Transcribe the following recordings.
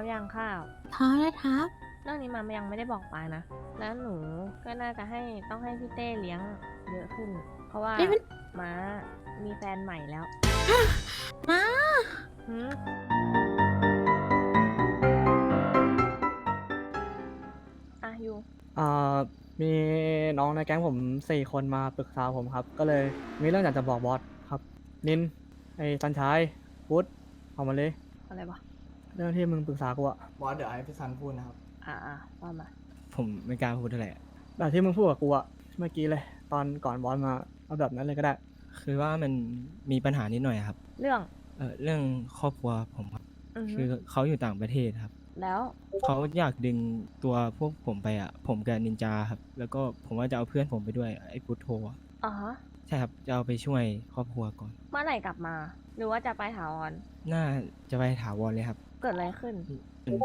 มยังข้าวท้อแล้วครับ เรื่องนี้มายังไม่ได้บอกปานะ แล้วหนูก็น่าจะให้ต้องให้พี่เต้เลี้ยงเยอะขึ้น เพราะว่าเอ้ยมัน ม้ามีแฟนใหม่แล้วมาหืมอะยูอ่ามีน้องในแก๊งผมสี่คนมาปรึกษาผมครับ ก็เลยมีเรื่องอยากจะบอกบอสครับ นินไอ้สันชายพุทธเอามาเลยอะไรวะ เรื่องที่มึงปรึกษากูอะบอสเดี๋ยวให้พี่ซันพูดนะครับ อะอะว่ามา ผมไม่กล้าพูดเท่าไหร่อะแบบที่มึงพูดกับกูอะเมื่อกี้เลย ตอนก่อนบอสมาเอาแบบนั้นเลยก็ได้ คือว่ามันมีปัญหานิดหน่อยครับเรื่องเออเรื่องครอบครัวผมครับ อือฮึคือเขาอยู่ต่างประเทศครับ แล้ว เขาอยากดึงตัวพวกผมไปอะ ผมกับนินจาครับ แล้วก็ผมว่าจะเอาเพื่อนผมไปด้วยไอ้พุทโธอะอ๋อฮะใช่ครับจะเอาไปช่วยครอบครัวก่อน เมื่อไหร่กลับมา หรือว่าจะไปถาวร น่าจะไปถาวรเลยครับ เกิดอะไรขึ้น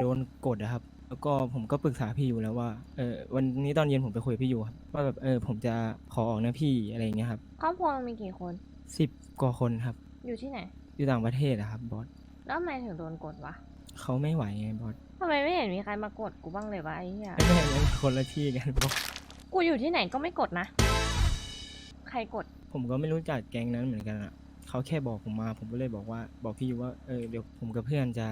โดนกดอะครับ แล้วก็ผมก็ปรึกษาพี่อยู่แล้วว่า เออวันนี้ตอนเย็นผมไปคุยกับพี่อยู่ครับว่าแบบเออผมจะขอออกนะพี่อะไรอย่างเงี้ยครับครอบครัวมีกี่คน สิบกว่าคนครับ อยู่ที่ไหน อยู่ต่างประเทศอะครับบอสแล้วทำไมถึงโดนกดวะเขาไม่ไหวไงบอสทำไมไม่เห็นมีใครมากดกูบ้างเลยวะไอ้เหี้ยไม่ไม่ไม่คนละที่กันบอสกูอยู่ที่ไหนก็ไม่กดนะ ใครกด ผมก็ไม่รู้จักแก๊งนั้นเหมือนกันอะเขาแค่บอกผมมา ผมก็เลยบอกว่า บอกพี่อยู่ว่า เออ เดี๋ยวผมกับเพื่อนจะ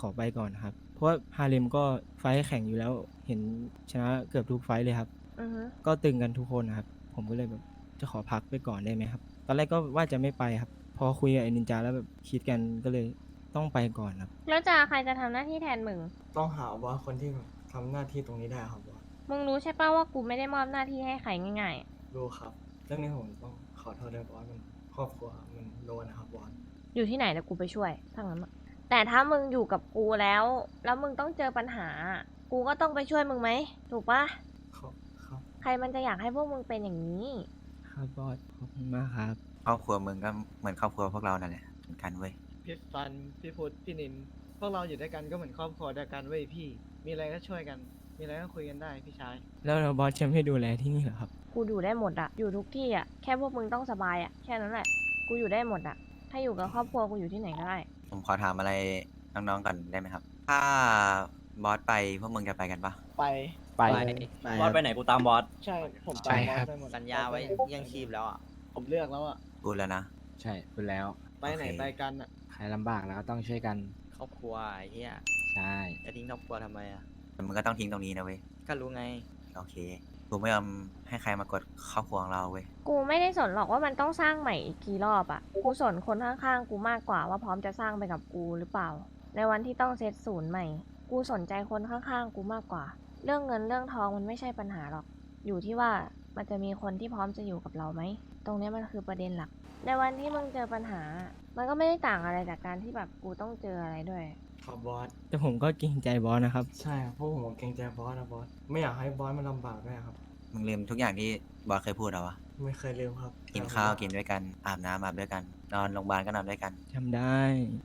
ขอไปก่อนครับ เพราะว่าฮาเลมก็ไฟท์แข่งอยู่แล้ว เห็นชนะเกือบทุกไฟท์เลยครับ อือฮึก็ตึงกันทุกคนนะครับ ผมก็เลยแบบจะขอพักไปก่อนได้ไหมครับ ตอนแรกก็ว่าจะไม่ไปครับ พอคุยกับไอ้นินจาแล้วแบบคิดกันก็เลยต้องไปก่อนครับ แล้วจะใครจะทำหน้าที่แทนมึง ต้องหาบอสคนที่ทำหน้าที่ตรงนี้ได้ครับบอสมึงรู้ใช่ป่าว่ากูไม่ได้มอบหน้าที่ให้ใครง่ายรู้ครับ เรื่องนี้ผมต้องขอโทษด้วยบอสมันครอบครัวมันโดนนะครับบอสๆอยู่ที่ไหนเดี๋ยวกูไปช่วยทั้างนั้นอะ แต่ถ้ามึงอยู่กับกูแล้ว แล้วมึงต้องเจอปัญหา กูก็ต้องไปช่วยมึงไหม ถูกปะครับครับใครมันจะอยากให้พวกมึงเป็นอย่างนี้ ครับบอสขอบคุณมากครับ ครอบครัวมึงก็เหมือนครอบครัวพวกเรานั่นแหละเหมือนกันเว้ย พี่ฟันพี่พุทธพี่นิน พวกเราอยู่ด้วยกันก็เหมือนครอบครัวเดียวกันเว้ยพี่ มีอะไรก็ช่วยกัน มีอะไรก็คุยกันได้พี่ชาย แล้วเราบอสจะไม่ดูแลที่นี่เหรอครับ กูอยู่ได้หมดอะอยู่ทุกที่อะแค่พวกมึงต้องสบายอะแค่นั้นแหละ กูอยู่ได้หมดอะถ้าอยู่กับครอบครัวกูอยู่ที่ไหนก็ได้ ผมขอถามอะไรน้องๆก่อนได้ไหมครับ ถ้าบอสไปพวกมึงจะไปกันปะไป ไป บอสไปไหนกูตามบอส ใช่ ผมใช่ตามบอครัสบไปหมดสัญญาไว้เยี่ยงชีพแล้วอะ ผมเลือกแล้วอะ พูดแล้วนะ ใช่พูดแล้ว ไปไหนโอเค ไปกันอะ ใครลำบากแล้วก็ต้องช่วยกัน ครอบครัวไอ้เหี้ยใช่ จะทิ้งครอบครัวทำไมอะ แต่มึงก็ต้องทิ้งตรงนี้นะเว้ย ก็รู้ไง โอเค กูไม่ยอมให้ใครมากดครอบครัวของเราเว้ย กูไม่ได้สนหรอกว่ามันต้องสร้างใหม่อีกกี่รอบอะกูสนคนข้างๆ กูมากกว่าว่าพร้อมจะสร้างไปกับกูหรือเปล่า ในวันที่ต้องเซตศูนย์ใหม่ กูสนใจคนข้างๆ กูมากกว่า เรื่องเงินเรื่องทองมันไม่ใช่ปัญหาหรอก อยู่ที่ว่ามันจะมีคนที่พร้อมจะอยู่กับเราไหม ตรงเนี้ยมันคือประเด็นหลัก ในวันที่มึงเจอปัญหา มันก็ไม่ได้ต่างอะไรจากการที่แบบกูต้องเจออะไรด้วย ครับบอสแต่ผมก็เกรงใจบอสนะครับ ใช่ครับเพราะผมเกรงใจบอสนะบอสไม่อยากให้บอสมันลำบากด้วยครับ มึงลืมทุกอย่างที่บอสเคยพูดเอาวะไม่เคยลืมครับกินข้าวกินด้วยกันอาบน้ำอาบด้วยกัน นอนโรงพยาบาลก็นอนด้วยกันจำได้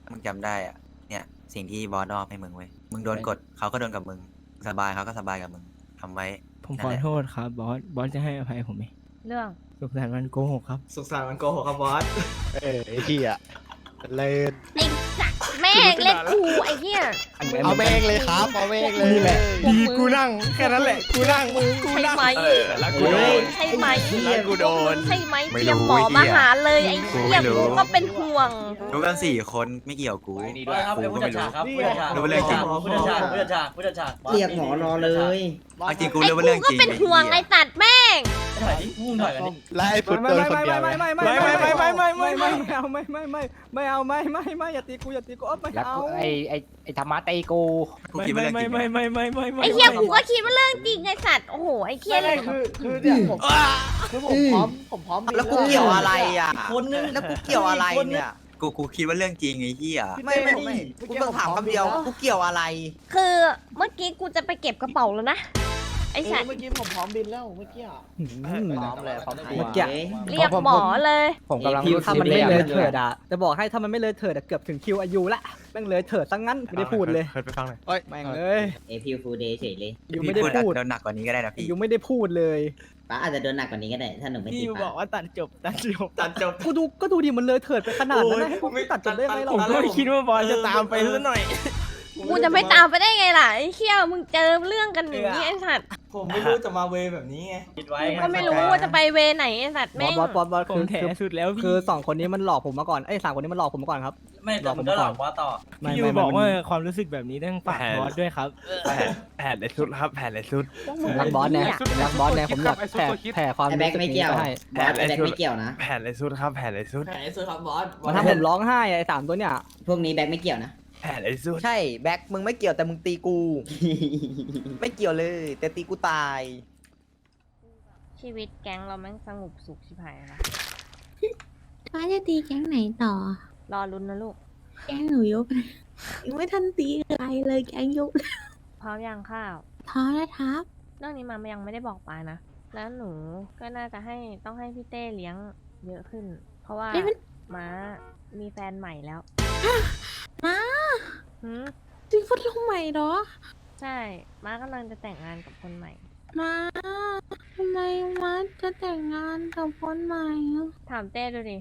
ถ้ามึงจำได้อะเนี่ยสิ่งที่บอสมอบให้มึงเว้ยมึงโดนกดเขาก็โดนกับมึงสบายเขาก็สบายกับมึงทำไว้ ผมนั่ขนอแหละ โทษครับบอสบอสจะให้อภัยผมไหมเรื่อง สุขสันต์วันโกหกครับ สุขสันต์วันโกหกครับบอส เออไอ้ที่อะเล่นไอ้สัตว์ แม่งเล่นกูไอ้เหี้ยเอาแม่งเลยครับเอาแม่งเลยนี่แหละพวกมึงกูนั่งแค่นั้นแหละกูนั่งมึงใช่ไหมแล้วกูโดนใช่ไหมแล้วกูโดน ใช่ไหมไม่เตรียมรู้หมอไอ้เหี้ยมาหาเลยไอ้กูเหี้ยไม่รู้กูก็เป็นห่วง รู้กันสี่คนไม่เกี่ยวกูนี่ด้วยครับกูเป็นผู้ก็จัไม่ดรู้ฉากครับรู้ไปเลยจริงผู้จัดฉากผู้จัดฉากผู้จัดฉากเรียกหมอรอเลยเอาจริงกูไอ้รู้ว่ากูเรื่องก็จริงเป็นห่วงไอ้ตัดแม่งถอยดิมึงถอยกันดิไล่พุทธโดนคนเดียวไม่ไหมไม่ไม่ไม่ไม่ไม่ไม่ไม่ไม่ไม่เอาไม่ไม่ไม่ไม่เอาไม่ไม่ไม่อย่าตีกูอย่าตีกูเอ้ยไม่แล้วเอากูไอไอไอธรรมะตีกู กูไม่คิดว่าไม่เรื่องจไม่ริงไม่อะไม่ไม่ไม่ไม่ไอ้เหี้ยกูก็คิดว่าเรื่องจริงไอ้สัตว์โอ้โหไอ้เหี้ยไม่เลยไม่คือคือเนี่ยผมคือผมพร้อมผมพร้อมบินแล้วกูเกี่ยวอะไรอะคนนึงแล้วกูเกี่ยวอะไรเนี่ย กูกูคิดว่าเรื่องจริงไอ้เหี้ยไม่ไม่ไม่กูต้องถามคำเดียวกูเกี่ยวอะไร คือเมื่อกี้กูจะไปเก็บกระเป๋าแล้วนะ ไอ้เอสัอตว์เมื่อกี้ผมพร้อมบินแล้วเมื่อกี้อะพร้อมเลยพร้อมเมื่อกี้ เรียกหมอเลย ผมกำลังคิวรู้ถ้าสึกมันเลไม่ยเลยอะเถิดอะจะบอกให้ถ้ามันไม่เลยเถิดอะเกือบถึงคิวอายุละแม่งเลยเถิดซะงั้นไม่ได้พูดเลยเคยไปฟังหน่อยแม่งเลยเอพิวฟูเดย์เฉยเลยยูพี่ไม่ได้พูดพูดโดนหนักกว่านี้ก็ได้นะพี่ยูไม่ได้พูดเลยป้าอาจจะโดนหนักกว่านี้ก็ได้ถ้าหนูไม่พี่ตีบป้าอกว่าตัดจบตัดจบตัดจบกูดูก็ดูดิมันเลยเถิดไปขนาดนั้นนะให้กูตัดจบได้ไงเราผมก็ไม่คิดว่าบอสจะตามไปซะหน่อยม กูจะไม่ตามไปได้ไงล่ะไอ้เขี้ยวมึงเจอเรื่องกันอย่างนี้ไอ้สัตว์ผมไม่รู้จะมาเวแบบนี้ไงคิดไว้กูก็ไม่รู้ว่าจะไปเวไหนไอ้สัตว์บอแม่สงบอสบอสบอสผคืมอแถคือสุดแล้วพี่คือสองคนนี้มันหลอกผมมาก่อนไอ้ยสามคนนี้มันหลอกผมมาก่อนครับ ไม่แต่มึงก็หลอกบอสต่อไม่พี่ยูไม่บอกมันว่าความรู้สึกแบบนี้ต้องฝากแผนบอสด้วยครับแผนแผนในสุดครับแผนในสุดพวกผมึงมรักบอสเนี่ยผมรักบอสเนี่ยผมอยากไอ้ซุปแผ่ตัวคิดแผ่ความไอ้รู้แบ็คสึกไม่นี้เกี่ยวไปให้บอสไอ้แบ็คไม่เกี่ยวนะ แผนในสุดครับแผนในสุดแผนสุดครับบอสมันทำผมร้องไห้อะไอ้สามตัวเนี่ยพวกนี้แบ็คไม่เกี่ยวนะ แผนในสุดใช่แบ็คมึงไม่เกี่ยวแต่มึงตีกู ไม่เกี่ยวเลย แต่ตีกูตาย ชีวิตแก๊งเราแม่งสงบสุขชิบหายละป้าจะตีแก๊งไหนต่อ รอลุ้นนะลูก แก๊งหนูยุบเลยยังไม่ทันตีใครเลยแก๊งยุบเลยพร้อมยังข้าว ท้อแล้วครับ เรื่องนี้มายังไม่ได้บอกปายนะ แล้วหนูก็น่าจะให้ต้องให้พี่เต้เลี้ยงเยอะขึ้น เพราะว่าเอ้ยมัน ม้ามีแฟนใหม่แล้ว ม้าหืมจริงพัดลมใหม่เหรอ ใช่ ม้ากำลังจะแต่งงานกับคนใหม่ มาทำไมมาจะแต่งงานกับคนใหม่อะถามเต้ดูดิ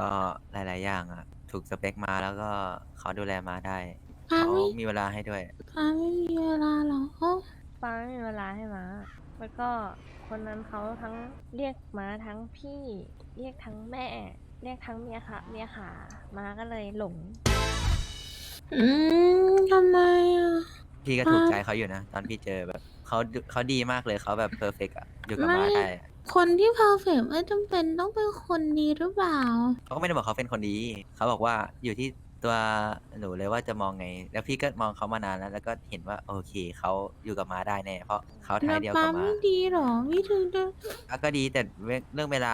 ก็หลาย ๆ อย่างอะ ถูกสเปคมาแล้วก็เขาดูแลมาได้ป้าเขาไม่มีเวลาให้ด้วยป้าไม่มีเวลาเหรอป้าไม่มีเวลาให้ม้า แล้วก็คนนั้นเขาทั้งเรียกม้าทั้งพี่ เรียกทั้งแม่ เรียกทั้งเมียค่ะ เมียขาม้าก็เลยหลง อืมทำไมอะ พี่ก็ถูกอ่าใจเขาอยู่นะ ตอนพี่เจอแบบเขาดูเขาดีมากเลยเขาแบบเพอร์เฟกอะอยู่กับไม่ มาได้อะคนที่เพอร์เฟกไม่จำเป็นต้องเป็นคนดีหรือเปล่า เขาก็ไม่ได้บอกเขาเป็นคนดีเขาบอกว่าอยู่ที่ตัวหนูเลยว่าจะมองไง แล้วพี่ก็มองเขามานานแล้ว แล้วก็เห็นว่าโอเคเขาอยู่กับมาได้แน่เพราะเขาท้ายเดียวป้ากับมา ไม่ดีหรอไม่ถึงจะอะก็ดีแต่เรื่องเรื่องเวลา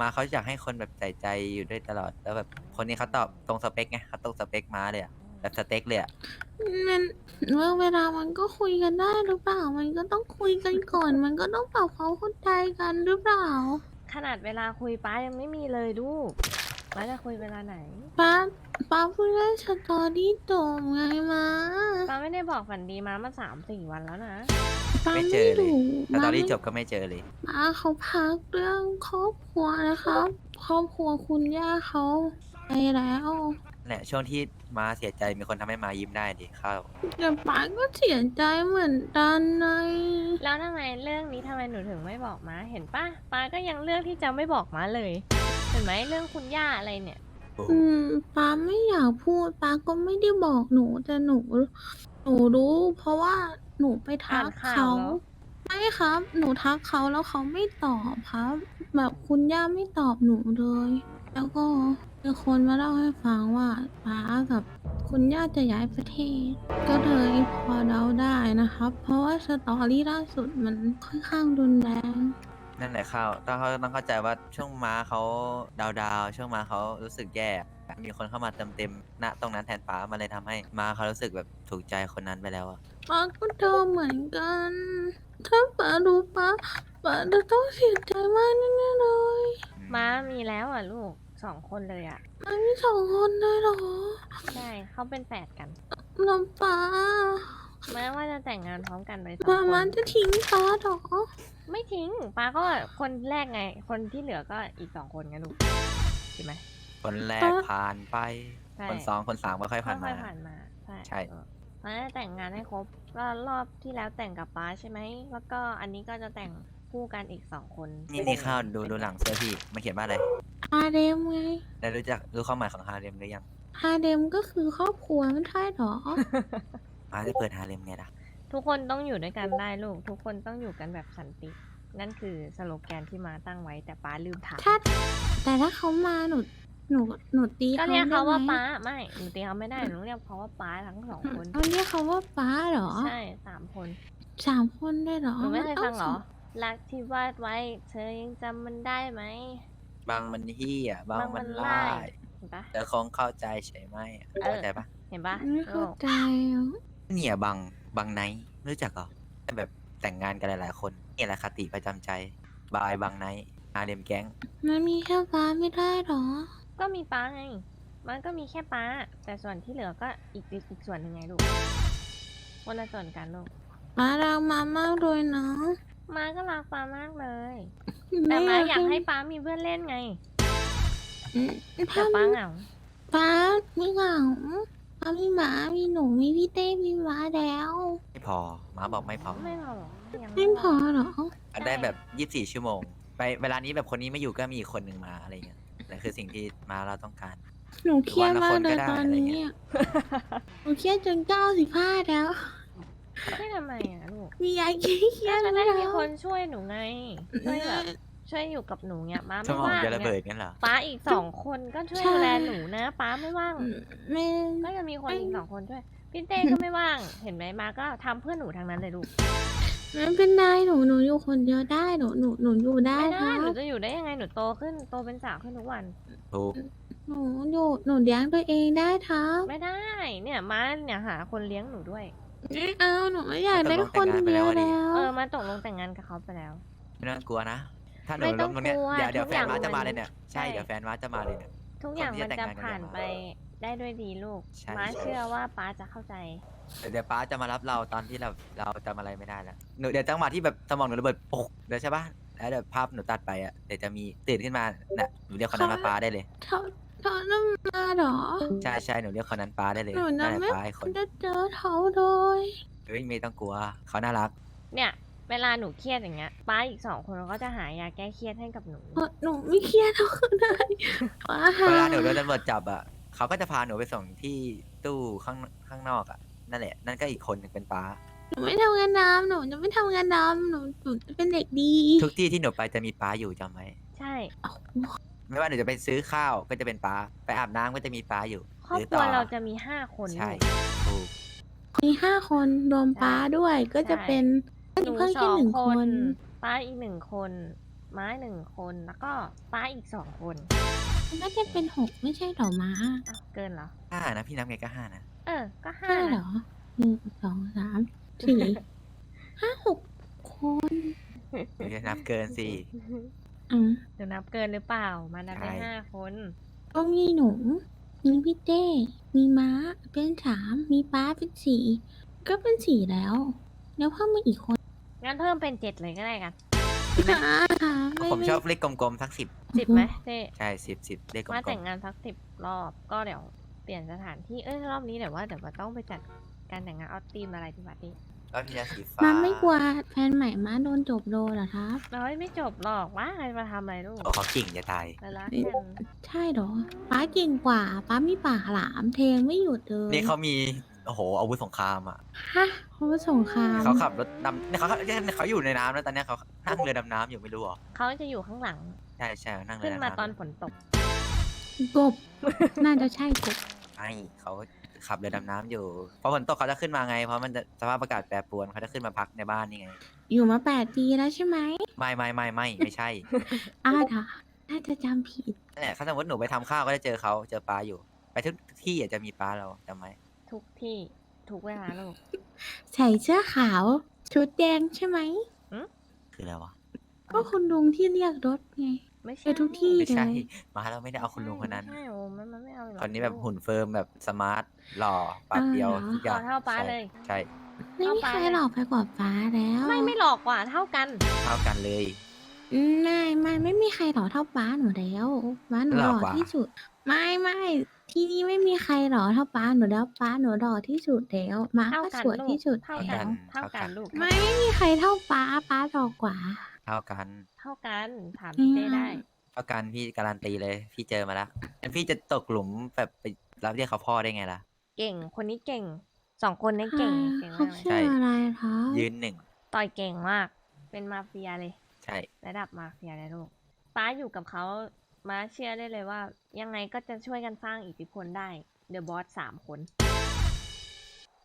มาเขาอยากให้คนแบบใส่ใจอยู่ด้วยตลอดแล้วแบบคนนี้เขาตอบตรงสเปคไงเขาตรงสเปคมาเลยอะ แบบสเต็กเลยอะมันเมื่อเวลามันก็คุยกันได้หรือเปล่า มันก็ต้องคุยกันก่อน มันก็ต้องปรับความเข้าใจกันหรือเปล่า ขนาดเวลาคุยป้ายังไม่มีเลยลูกป้าจะคุยเวลาไหนป้าป้าเพิ่งเล่นสตอรี่จบไงมาป้าไม่ได้บอกฝันดีมามาสามสี่วันแล้วนะป้าไม่ไม่เจอเลยรู้แต่ตอนนี้ไม่จบก็ไม่เจอเลย ป้าเขาพักเรื่องครอบครัวนะครับ ครอบครัวคุณย่าเขาไปแล้ว แหละช่วงที่มาเสียใจมีคนทำให้มายิ้มได้ดิเข้าแต่ป้าก็เสียใจเหมือนกันไงแล้วทำไมเรื่องนี้ทำไมหนูถึงไม่บอกม้าเห็นปะป้าก็ยังเลือกที่จะไม่บอกม้าเลย เห็นไหมเรื่องคุณย่าอะไรเนี่ยอืมป้าไม่อยากพูดป้าก็ไม่ได้บอกหนูแต่หนู หนูรู้ เพราะว่าหนูไปทักอ่านข่าวเขาเหรอไม่ครับ หนูทักเขาแล้วเขาไม่ตอบครับ แบบคุณย่าไม่ตอบหนูเลย แล้วก็ มีคนมาเล่าให้ฟังว่าป้ากับคุณย่าจะย้ายประเทศ ก็เลยพอเดาได้นะครับ เพราะว่าสตอรี่ล่าสุดมันค่อนข้างรุนแรง นั่นแหละเข้าต้องเขาต้องเข้าใจว่าช่วงม้าเขาดาวดาวๆช่วงม้าเขารู้สึกแย่ มีคนเข้ามาเติมเต็มณตรงนั้นแทนป้ามันเลยทำให้ม้าเขารู้สึกแบบถูกใจคนนั้นไปแล้วอะป้าก็เจอเหมือนกัน ถ้าป้ารู้ป้าป้าจะต้องเสียใจมากแน่ๆเลยอืม้ามี แล้วอะลูกสองคนเลยอะมันมีสองคนเลยเหรอใช่เขาเป็นแฝดกันแล้วป้าม้าว่าจะแต่งงานพร้อมกันเลยสองป้าคมันนจะทิ้งป้าเหรอ ไม่ทิ้งป้าก็คนแรกไง คนที่เหลือก็อีกสองคนไงลูกใช่ไหมคนแรกป้าผ่านไป ใช่ คนสองคนสามก็ค่อยผ่านค่มาอยๆผ่านมาใช่ใช่ เออม้าจะแต่งงานให้ครบก็รอบที่แล้วแต่งกับป้าใช่ไหมแล้วก็อันนี้ก็จะแต่ง คู่กันอีกสองคนนี่นี่ข้าวดูดูหลังเสื้อพี่มันเขียนว่าอะไรฮาเดมไงได้รู้จักรู้ความหมายของฮาเร็มหรือยังฮาเดมก็คือครอบครัวไม่ใช่เหรอ ป้าจะเปิดฮาเร็มไงล่ะทุกคนต้องอยู่ด้วยกันได้ลูก ทุกคนต้องอยู่กันแบบสันติ นั่นคือสโลแกนที่มาตั้งไว้แต่ป้าลืมถามถ้าแต่ถ้าเขามาหนูหนูหนูตีก็เขาเรียกเขาว่าได้ไหมป้าไม่หนูตีเขาไม่ได้หนูเรียกเขาว่าป้าทั้งสองคนเขาเรียกเขาว่าป้าเหรอใช่สามคนสามคนได้เหรอหนูไม่เคยต้ฟังเหรอส รักที่วาดไว้ เธอยังจำมันได้ไหม บางมันเฮียบางบางมัมันนไล่ไล่เห็นปะ แต่คงเข้าใจใช่ไหมอะเออ เข้าใจปะเห็นปะไม่เข้าลูกใจอะเนี่ยบางบางไนท์ไม่รู้จักเหรอแต่แบบแต่งงานกันหลายๆคนนี่แหละคติประจำใจบายบางไนท์ฮาเร็มแก๊งมันมีแค่ป้าไม่ได้เหรอ ก็มีป้าไง มันก็มีแค่ป้า แต่ส่วนที่เหลือก็อีกอีกอีกส่วนหนึ่งไงลูกคนละส่วนกันลูก ป้ารักมามากเลยนะ มาก็รักป้ามากเลย แต่มาอยากให้ป้ามีเพื่อนเล่นไงอืมแต่ถ้าป้าเหงาป้าไม่เหงาป้ามีหมา มีหนู มีพี่เต้มีม้าแล้ว ไม่พอม้าบอกไม่พอ ไม่พอหรอกยังไม่พอเหรอได้แบบยี่สิบสี่ชั่วโมง ไปเวลานี้แบบคนนี้ไม่อยู่ก็มีอีกคนหนึ่งมาอะไรเงี้ยแต่คือสิ่งที่ม้าเราต้องการ หนูเครียดมากเลยวันละคนก็ได้ตอนอะไรนี้เงี้ยอะหนูเครียดจนเก้าสิบห้าแล้ว ไม่ทำไมอะลูกมียายเครียน่าดจะแล้ได้วมีคนช่วยหนูไงช่วยแบบช่วยอยู่กับหนูเนี่ยป้าสไม่มองว่างจะระเบิเนี่ยดงั้นเหรอ ป้าอีกสองคนก็ช่วยดูแลหนูนะป้าไม่ว่าง ไม่ ก็จะมีคนอีกสองคนช่วยพี่เต้ก็ไม่ว่าง เห็นไหมมาก็ทำเพื่อหนูทางนั้นเลยลูกไม่เป็นไรหนูหนูอยู่คนเดียวได้หนูหนูหนูอยู่ได้ไม่คได้รับหนูจะอยู่ได้ยังไงหนูโตขึ้นโตเป็นสาวขึ้นทุกวัน ถูกหนูอยู่หนูเลี้ยงตัวเองได้ครับไม่ได้เนี่ยมาเนี่ยหาคนเลี้ยงหนูด้วย ไม่เอาหนูไม่อยากได้คนเดียวแล้วเออมาตกลงแต่งงานกับเขาไปแล้ว ไม่ต้องกลัวนะ ถ้าหนูไม่ต้ล้องมตรงเนี้ยกลัวเดี๋ยวเดี๋ยวทุกแฟอย่านงม้าจะมามันเลยเนี่ย ใช่ ใช่ เดี๋ยวแฟนม้าจะมาเลยเนี่ย ทุกอย่างคนที่มันจะแต่จะงงานกันผ่านจะมาไปได้ด้วยดีลูกใช่มาใช่เชื่อว่าป้าจะเข้าใจ เดี๋ยวป้าจะมารับเราตอนที่เราเราจำอะไรไม่ได้แล้วหนูเดี๋ยวจังหวะที่แบบสมองหนูระเบิดปุ๊กเดี๋ยวใช่ปะแล้วเดี๋ยวภาพหนูตัดไปอะเดี๋ยวจะมีตื่นขึ้นมาน่ะหนูเรียกคนนั้นว่าป้าได้เลย เท่า เท่าน้ำมาเหรอ ใช่ใช่หนูเรียกคนนั้นป้าได้เลยหนูนั่นะนแหละไม่ ป้าไอ้คนจะเจอเขาเลยเฮ้ยไม่ต้องกลัวเขาน่ารัก เนี่ย เวลาหนูเครียดอย่างเงี้ยป้าอีกสองคนเขาก็จะหายาแก้เครียดให้กับหนูเพราะหนูไม่เครียดเท่าเขาเลยว้าเวลาหนูโดนตำรวจจับอะเขาก็จะพาหนูไปส่งที่ตู้ข้างข้างนอกอะนั่นแหละ นั่นก็อีกคนหนึ่งเป็นป้า หนูไม่ทำงานดำหนูจะไม่ทำงานดำหนูหนูจะเป็นเด็กดีทุกที่ที่หนูไปจะมีป้าอยู่จำไว้ใช่ ไม่ว่าหนูจะไปซื้อข้าวก็จะเป็นป้า ไปอาบน้ำก็จะมีป้าอยู่ครอบหครัวต่เราจะมีห้าคนใช่ลูกถูกมีห้าคนรวมป้าด้วยก็จะใช่เป็นหนูเพิ่มสแค่องหนึ่งคคน น ป้าอีกหนึ่งคนม้าหนึ่งคนแล้วก็ป้าอีกสองคนน่าจะเป็นหกไม่ใช่เหรอม้าอ้าวเกินเหรอ ห้านะพี่นับไงก็ห้านะเออ ก็ห้าห้าเหรนะอหนึ่งสองสามสี่ห้าหกคน หนูจะนับเกินสิ อืมเดี๋ยวนับเกินหรือเปล่า มานับได้ใช่ ห้าคน ก็มีหนู มีพี่เต้ มีม้า เป็นสาม มีป้าเป็นสี่ ก็เป็นสี่แล้ว แล้วเพิ่มมาอีกคนงั้นเพิ่มเป็นเจ็ดเลยก็ได้กันอ่าไผมชอบเลขกลมๆสักสิบสิบไหมเจ๊ใช่สิบสิบเลขกลมาแต่มงงานสักสิบรอบ ก็เดี๋ยวเปลี่ยนสถานที่ เอ้ยรอบนี้เดี๋ยวว่าเดี๋ยวมาต้องไปจัดการแต่งงานเอาธีมอะไรดีกว่าดิๆ แล้วพี่จะสีฟ้าม้าไม่กลัวแฟนใหม่ม้าโดนจบโดเหรอครับน้อยไม่จบหรอกว่าใครมาทำอะไรลูกโอ้เขาเก่งจะตายไปรักกันใช่เหรอป้าเก่งกว่าป้ามีปากหลามเทงไม่หยุดเลยนี่เขามีโอ้โหอาวุธสงครามอะฮะเขาว่าสงครามเขาขับรถดำเนี่ยเขาเขาอยู่ในน้ำแล้วตอนเนี้ยเขานั่งเรือดำน้ำอยู่ไม่รู้เหรอเขาจะอยู่ข้างหลังใช่ใช่นั่งเรืขึ้อนดำมาน้ำตอนฝนตกกบ น่าจะใช่กบไม่เขา ขับเรือดำน้ำอยู่พอฝนตกเขาจะขึ้นมาไง เพราะมันจะสภาพอากาศแปรปรวนเขาจะขึ้นมาพักในบ้านนี่ไง อยู่มาแปดปีแล้วใช่ไหมไม่ไม่ไม่ไม่ไม่ใช่อ้าวเหรอน่าจะจำผิด นั่นแหละถ้าสมมติหนูไปทำข้าวก็จะเจอเขาเจอปลาอยู่ ไปทุกที่อาจจะมีปลาเราจำไหมทุกที่ทุกเวลาลูก ใส่เสื้อขาว ชุดแดงใช่ไหม คืออะไรวะ ก็คุณลุงที่เรียกรถไง ไม่ไปใช่ทุกที่ไม่เลใช่ ย มาเราไม่ได้เอาคุณลุงคนนั้น ใช่โอ้มันมันไม่เอาหรอก คนนี้แบบหุ่นเฟิร์มแบบสมาร์ทหล่อปากเดียวอ่าเหรอทุกอย่างขอเท่าป๊าใช่เลย ใช่ไม่มีใครหลอกไปกว่าป้าแล้วไม่ไม่หลอกกว่าเท่ากันเท่ากันเลย อืมไม่ไม่ไม่มีใครหล่อเท่าป้าหนูแล้วป้าหนูหหล่ล่ออกว่า ที่สุด ไม่ไม่ที่นี่ไม่มีใครหล่อเท่าป้าหนูแล้วป้าหนูหล่อที่สุดแล้วม้าเท่าก็กันสวยลูกที่สุดเท่าแล้กันว เท่ากันลูกไม่ไม่มีใครเท่าป้าป้าหล่อกว่า เท่ากัน เท่ากันถามพี่เต้ได้เท่ากันพี่การันตีเลย พี่เจอมาแล้วแล้วพี่จะตกหลุมแบบไปรับเรียกเขาพ่อได้ไงล่ะ เก่งคนนี้เก่งสองคนนี้เก่งอ่าเก่งเขามากเลยชื่ออะไรคะยืนหนึ่งต่อยเก่งมาก เป็นมาเฟียเลย ใช่ ระดับมาเฟียเลยลูกป้าอยู่กับเขามาเชื่อได้เลยว่า ยังไงก็จะช่วยกันสร้างอิทธิพลได้เดอะบอสสามคน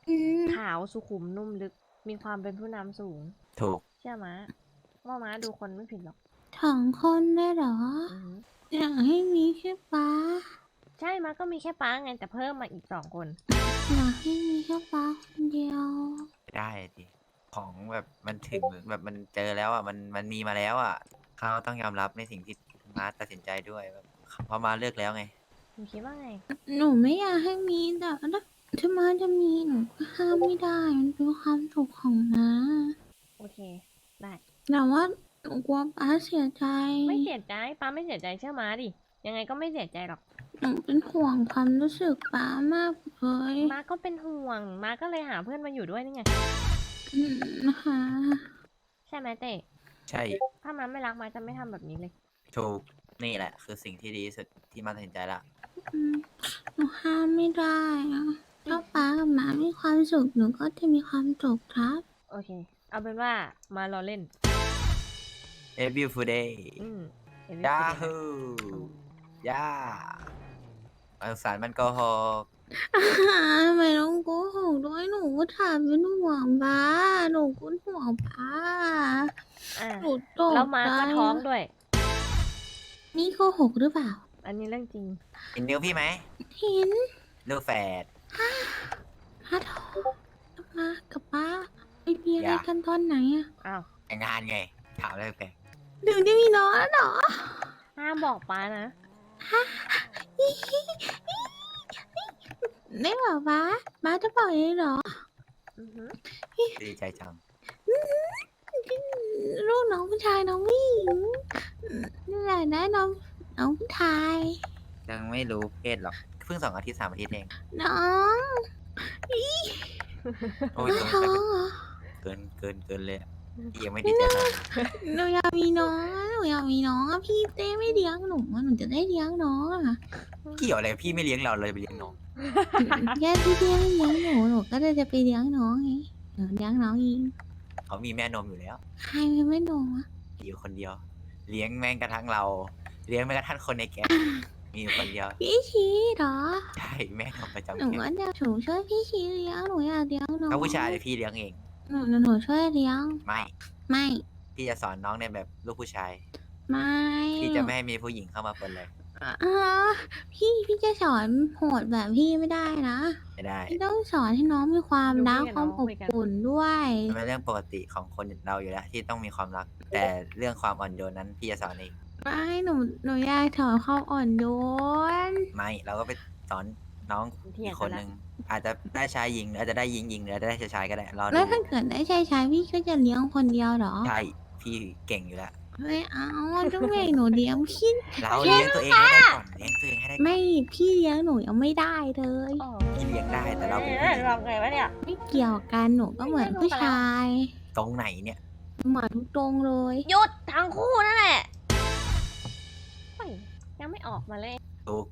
อืมขาวสุขุมนุ่มลึกมีความเป็นผู้นำสูง ถูก เชื่อมะ ว่าม้าดูคนไม่ผิดหรอกสองคนได้เหรอ อือหืออยากให้มีแค่ป้า ใช่ม้าก็มีแค่ป้าไงแต่เพิ่มมาอีกสองคน อยากให้มีแค่ป้าคนเดียวได้ดิของแบบมันถึงแบบมันเจอแล้วอะมันมันมีมาแล้วอะเขาต้องยอมรับในสิ่งที่มาตัดสินใจด้วยแบบเพราะมาเลือกแล้วไงคุณคิดว่าไง หนูไม่อยากให้มีแต่ถ้าถ้ามาจะมีหนูก็ห้ามไม่ได้ มันเป็นความสุขของน้า โอเค ได้ แต่ว่าหนูกลัวป้าเสียใจ ไม่เสียใจป้าไม่เสียใจเชื่อม้าดิยังไงก็ไม่เสียใจหรอกหนูเป็นห่วงความรู้สึกป้ามากเลยมาก็เป็นห่วงมาก็เลยหาเพื่อนมาอยู่ด้วยนี่ไงอืมนะคะ ใช่ไหมเต้ใช่ ถ้ามาไม่รักมาจะไม่ทำแบบนี้เลยถูก นี่แหละ คือสิ่งที่ดีที่สุดที่มาตัดสินใจละ อืมหนูห้ามไม่ได้อะถ้าป้ากับหมามีความสุขหนูก็จะมีความสุขครับ โอเค เอาเป็นว่ามารอเล่น every full day อืมเห็นไหมยาฮูย่าเอาสารมันก็หอกทำไมต้องโกหกด้วยหนูก็ถามเป็นห่วงป้าหนูก็ห่วงป้าอ่าหนูตกแล้วมาก็ใจท้องด้วย นี่โกหกหรือเปล่า อันนี้เรื่องจริง เห็นนิ้วพี่ไหมเห็นลูกแฝดป้าท้องมากับป้าไปมีอะไรอย่า กันตอนไหนอะอ้าว แต่งงานไง ถามเลยแปลก หนูจะมีน้องแล้วเหรอห้ามบอกป้านะ ไม่บอกป้าป้าจะบอกเลยเหรอ อือหือดีใจจัง ลูกน้องผู้ชายน้องผู้หญิงนี่แหละนะน้องน้องผู้ชายยังไม่รู้เพศหรอก เพิ่งสองอาทิตย์สามอาทิตย์เอง น้องโอ้ยป้าเกินท้อไปงเหรอ เกินเกินเกินเลยอะ พี่ยังไม่ดีใจขนาดนั้นหนูอยากมีน้องอะหนูอยากมีน้องอะพี่เต้ไม่เลี้ยงหนูอะหนูจะได้เลี้ยงน้องอะ เกี่ยวอะไรพี่ไม่เลี้ยงเราเลยไปเลี้ยงน้องแค่พี่เต้ไม่เลี้ยงหนูหนูก็เลยจะไปเลี้ยงน้องไงหนูเลี้ยงน้องเองเขามีแม่นมอยู่แล้วใครเป็นแม่นมอะมีอยู่คนเดียว เลี้ยงแม่งกระทั่งเรา เลี้ยงแม้กระทั่งคนในแก๊งมีอยู่คนเดียวพี่ชีเหรอใช่แม่นมประจำหนูแก๊งก็จะหนูช่วยพี่ชีเลี้ยงหนูอยากเลี้ยงน้อง ถ้าผู้ชายเดี๋ยวพี่เลี้ยงเอง หนูหนูหนูช่วยเลี้ยง ไม่ ไม่ พี่จะสอนน้องในแบบลูกผู้ชาย ไม่พี่จะไม่ให้มีผู้หญิงเข้ามาปนเลย อ่าพี่พี่จะสอนโหดแบบพี่ไม่ได้นะ ไม่ได้ พี่ต้องสอนให้น้องมีความดูรักพี่กับความน้องอบคุยกันอุ่นด้วย มันเป็นเรื่องปกติของคนเราอยู่แล้วที่ต้องมีความรัก แต่เรื่องความอ่อนโยนนั้นพี่จะสอนเองไม่หนูหนูอยากสอนความอ่อนโยน ไม่ เราก็ไปสอนน้องเถียอีงกกันคนละหนึ่ง อาจจะได้ชายหญิงหรืออาจจะได้หญิงหญิงหรืออาจจะได้ชายชายก็ได้รอดูแล้วถ้าเกิดได้ชายชายพี่ก็จะเลี้ยงคนเดียวเหรอใช่พี่เก่งอยู่แล้วไม่เอาต้องแม่หนูเลี้ยงพี่เราเลี้ยงตัวเองให้ได้ก่อนเลี้ยงตัวเองให้ได้ก่อนไม่พี่เลี้ยงหนูยังไม่ได้เลยอ๋อพี่เลี้ยงได้แต่เราเป็นเอ๊ะผู้หญิงเราไงวะเนี่ย ไม่เกี่ยวกันหนูก็เหมือนผู้ชายตรงไหนเนี่ยเหมือนทุกตรงเลยหยุดทั้งคู่นั่นแหละเฮ้ยยังไม่ออกมาเลยถูก